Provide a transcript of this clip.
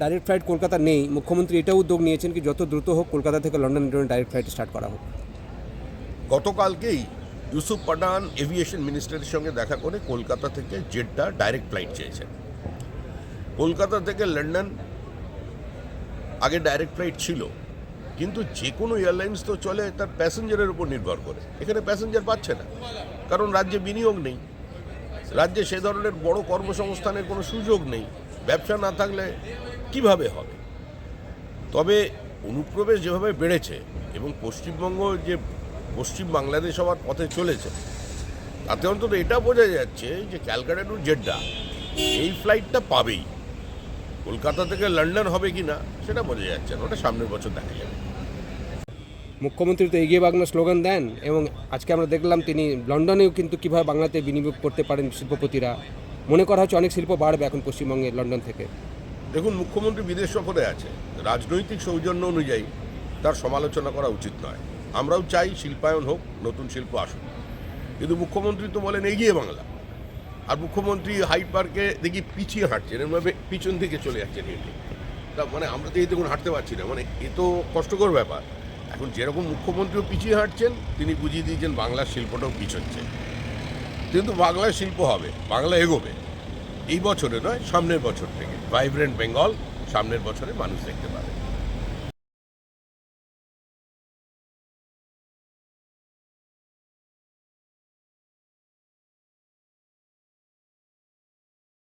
Direct flight Kolkata নেই। মুখ্যমন্ত্রী এটা উদ্যোগ নিয়েছেন কি যত দ্রুত হোক কলকাতা থেকে লন্ডনের জন্য ডাইরেক্ট ফ্লাইট স্টার্ট করা হোক। গতকালকেই ইউসুফ পাঠান এভিয়েশন মিনিস্টারের সঙ্গে দেখা করে কলকাতা থেকে জেড্ডা ডাইরেক্ট ফ্লাইট চেয়েছেন। কলকাতা থেকে লন্ডন আগে ডাইরেক্ট ফ্লাইট ছিল। কিন্তু যে কোনো এয়ারলাইন্স তো চলে তার প্যাসেঞ্জারের উপর নির্ভর করে। এখানে প্যাসেঞ্জার পাচ্ছে না, কারণ রাজ্যে বিনিয়োগ নেই। রাজ্যে সে ধরনের বড় কর্মসংস্থানের কোনো সুযোগ নেই। ব্যবসা না থাকলে কীভাবে হবে? তবে অনুপ্রবেশ যেভাবে বেড়েছে এবং পশ্চিমবঙ্গ যে পশ্চিম বাংলাদেশ হওয়ার পথে চলেছে, তাতে অন্তত এটা বোঝা যাচ্ছে যে ক্যালকাটা টু জেড্ডা এই ফ্লাইটটা পাবেই। কলকাতা থেকে লন্ডন হবে কি না সেটা বোঝা যাচ্ছে না। ওটা সামনের বছর দেখা যাবে। মুখ্যমন্ত্রী তো এগিয়ে বাংলা স্লোগান দেন এবং আজকে আমরা দেখলাম তিনি লন্ডনেও কিন্তু কীভাবে বাংলাতে বিনিয়োগ করতে পারেন শিল্পপতিরা। মনে করা হচ্ছে অনেক শিল্প বাড়বে এখন পশ্চিমবঙ্গে লন্ডন থেকে। দেখুন মুখ্যমন্ত্রী বিদেশ সফরে আছে। রাজনৈতিক সৌজন্য অনুযায়ী তার সমালোচনা করা উচিত নয়। আমরাও চাই শিল্পায়ন হোক নতুন শিল্প আসুক। কিন্তু মুখ্যমন্ত্রী তো বলেন এগিয়ে বাংলা। আর মুখ্যমন্ত্রী হাইট পার্কে দেখি পিছিয়ে হাঁটছেন এমনভাবে পিছন থেকে চলে যাচ্ছেন হেঁটে। তা মানে আমরা তো এই দেখুন হাঁটতে পারছি না মানে এ তো কষ্টকর ব্যাপার। এখন যেরকম মুখ্যমন্ত্রীও পিছিয়ে হাঁটছেন, তিনি বুঝিয়ে দিয়েছেন বাংলার শিল্পটাও পিছোচ্ছে। কিন্তু বাংলায় শিল্প হবে, বাংলা এগোবে। এই বছরে নয়, সামনের বছর থেকে। ভাইব্রেন্ট বেঙ্গল সামনের বছরে মানুষ দেখতে পাবে।